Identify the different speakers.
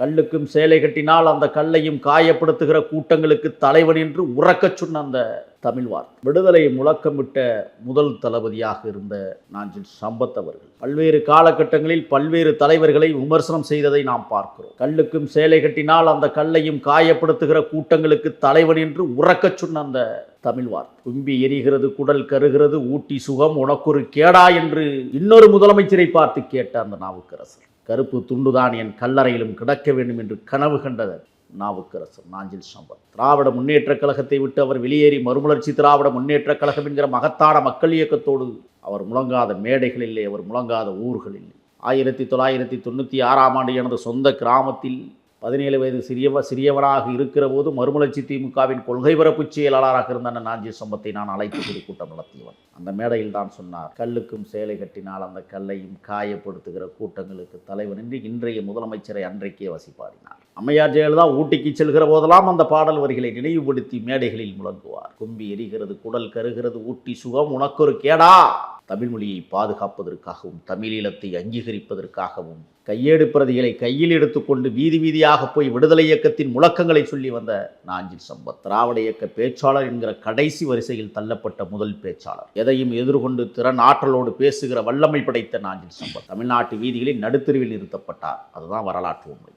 Speaker 1: கல்லுக்கும் சேலை கட்டினால் அந்த கல்லையும் காயப்படுத்துகிற கூட்டங்களுக்கு தலைவன் என்று உறக்கச் சொன்ன அந்த தமிழ் வார்த்தை. விடுதலை முழக்கமிட்ட முதல் தளபதியாக இருந்த நாஞ்சில் சம்பத் அவர்கள். பல்வேறு காலகட்டங்களில் பல்வேறு தலைவர்களை விமர்சனம் செய்ததை நாம் பார்க்கிறோம். கல்லுக்கும் சேலை கட்டினால் அந்த கல்லையும் காயப்படுத்துகிற கூட்டங்களுக்கு தலைவன் என்று உறக்கச் சொன்ன அந்த தமிழ் வார்த்தை. கும்பி எரிகிறது குடல் கருகிறது ஊட்டி சுகம் உனக்கொரு கேடா என்று இன்னொரு முதலமைச்சரை பார்த்து கேட்ட அந்த நாவுக்கரசர். கருப்பு துண்டுதான் என் கல்லறையிலும் கிடக்க வேண்டும் என்று கனவு கண்டது நாவுக்கரசர் நாஞ்சில் சம்பத். திராவிட முன்னேற்றக் கழகத்தை விட்டு அவர் வெளியேறி மறுமலர்ச்சி திராவிட முன்னேற்றக் கழகம் என்கிற மகத்தான மக்கள் இயக்கத்தோடு அவர் முழங்காத மேடைகள் இல்லை அவர் முழங்காத ஊர்கள் இல்லை. ஆயிரத்தி தொள்ளாயிரத்தி தொண்ணூற்றி ஆறாம் ஆண்டு எனது சொந்த கிராமத்தில் பதினேழு வயது சிறியவ சிறியவனாக இருக்கிற போது மறுமலர்ச்சி திமுகவின் கொள்கை பரப்பு செயலாளராக இருந்த அந்த நாஞ்சி சம்பத்தை நான் அழைத்து கூட்டம் நடத்தியவன். அந்த மேடையில் தான் சொன்னார் கல்லுக்கும் சேலை கட்டினால் அந்த கல்லையும் காயப்படுத்துகிற கூட்டங்களுக்கு தலைவன் என்று இன்றைய முதலமைச்சரை அன்றைக்கே வசிப்பாடினார். அம்மையார் ஜெயலலிதா ஊட்டிக்கு செல்கிற போதெல்லாம் அந்த பாடல் வரிகளை நினைவுபடுத்தி மேடைகளில் முழங்குவார். கும்பி எரிகிறது குடல் கருகிறது ஊட்டி சுகம் உனக்கொரு கேடா! தமிழ் மொழியை பாதுகாப்பதற்காகவும் தமிழீழத்தை அங்கீகரிப்பதற்காகவும் கையேடு பிரதிகளை கையில் எடுத்துக்கொண்டு வீதி வீதியாக போய் விடுதலை இயக்கத்தின் முழக்கங்களை சொல்லி வந்த நாஞ்சில் சம்பத் திராவிட இயக்க பேச்சாளர் என்கிற கடைசி வரிசையில் தள்ளப்பட்ட முதல் பேச்சாளர். எதையும் எதிர்கொண்டு திறன் ஆற்றலோடு பேசுகிற வல்லமை படைத்த நாஞ்சில் சம்பத் தமிழ்நாட்டு வீதிகளில் நடுத்தெருவில் நிறுத்தப்பட்டார். அதுதான் வரலாற்று உண்மை.